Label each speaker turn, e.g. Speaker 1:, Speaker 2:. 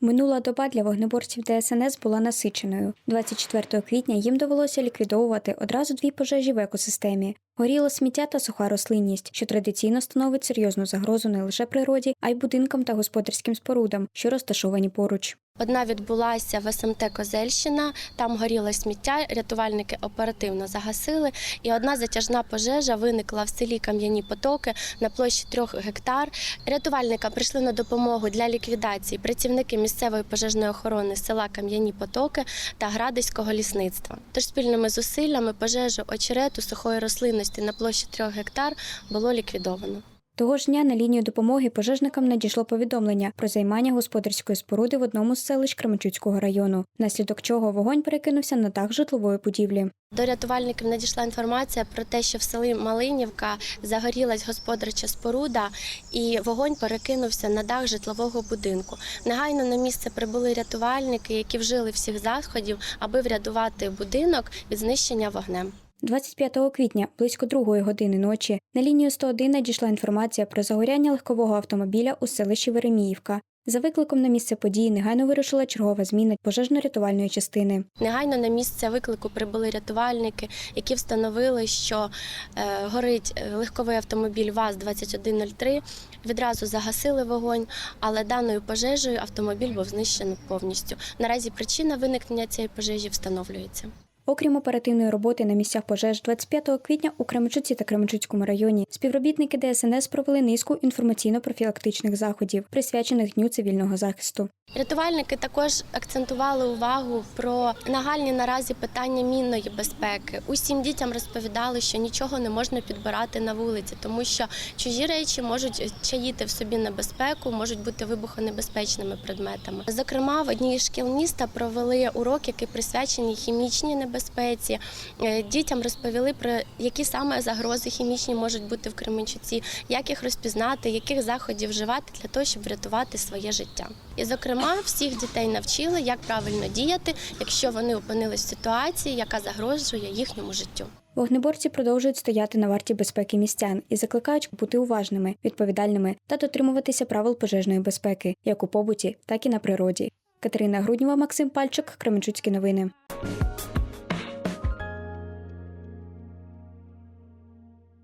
Speaker 1: Минула доба для вогнеборців ДСНС була насиченою. 24 квітня їм довелося ліквідовувати одразу дві пожежі в екосистемі. Горіло сміття та суха рослинність, що традиційно становить серйозну загрозу не лише природі, а й будинкам та господарським спорудам, що розташовані поруч.
Speaker 2: Одна відбулася в СМТ Козельщина, там горіло сміття, рятувальники оперативно загасили. І одна затяжна пожежа виникла в селі Кам'яні Потоки на площі трьох гектар. Рятувальникам прийшли на допомогу для ліквідації працівники місцевої пожежної охорони села Кам'яні Потоки та Градиського лісництва. Тож спільними зусиллями пожежу очерету сухої рослинності на площі трьох гектар було ліквідовано.
Speaker 1: Того ж дня на лінію допомоги пожежникам надійшло повідомлення про займання господарської споруди в одному з селищ Кременчуцького району, внаслідок чого вогонь перекинувся на дах житлової будівлі.
Speaker 2: До рятувальників надійшла інформація про те, що в селі Малинівка загорілась господарча споруда, і вогонь перекинувся на дах житлового будинку. Негайно на місце прибули рятувальники, які вжили всіх заходів, аби врятувати будинок від знищення вогнем.
Speaker 1: 25 квітня, близько другої години ночі, на лінію 101 надійшла інформація про загоряння легкового автомобіля у селищі Вереміївка. За викликом на місце події негайно вирушила чергова зміна пожежно-рятувальної частини.
Speaker 2: Негайно на місце виклику прибули рятувальники, які встановили, що е, горить е, легковий автомобіль ВАЗ-2103. Відразу загасили вогонь, але даною пожежею автомобіль був знищений повністю. Наразі причина виникнення цієї пожежі встановлюється.
Speaker 1: Окрім оперативної роботи на місцях пожеж, 25 квітня у Кременчуці та Кременчуцькому районі співробітники ДСНС провели низку інформаційно-профілактичних заходів, присвячених Дню цивільного захисту.
Speaker 2: Рятувальники також акцентували увагу про нагальні наразі питання мінної безпеки. Усім дітям розповідали, що нічого не можна підбирати на вулиці, тому що чужі речі можуть чаїти в собі небезпеку, можуть бути вибухонебезпечними предметами. Зокрема, в одній шкіл міста провели урок, який присвячений хімічній небезпеці. Е, Дітям розповіли про які саме загрози хімічні можуть бути в Кременчуці, як їх розпізнати, яких заходів вживати для того, щоб врятувати своє життя. І, зокрема, всіх дітей навчили, як правильно діяти, якщо вони опинились в ситуації, яка загрожує їхньому життю.
Speaker 1: Вогнеборці продовжують стояти на варті безпеки містян і закликають бути уважними, відповідальними та дотримуватися правил пожежної безпеки, як у побуті, так і на природі. Катерина Груднєва, Максим Пальчик, Кременчуцькі новини.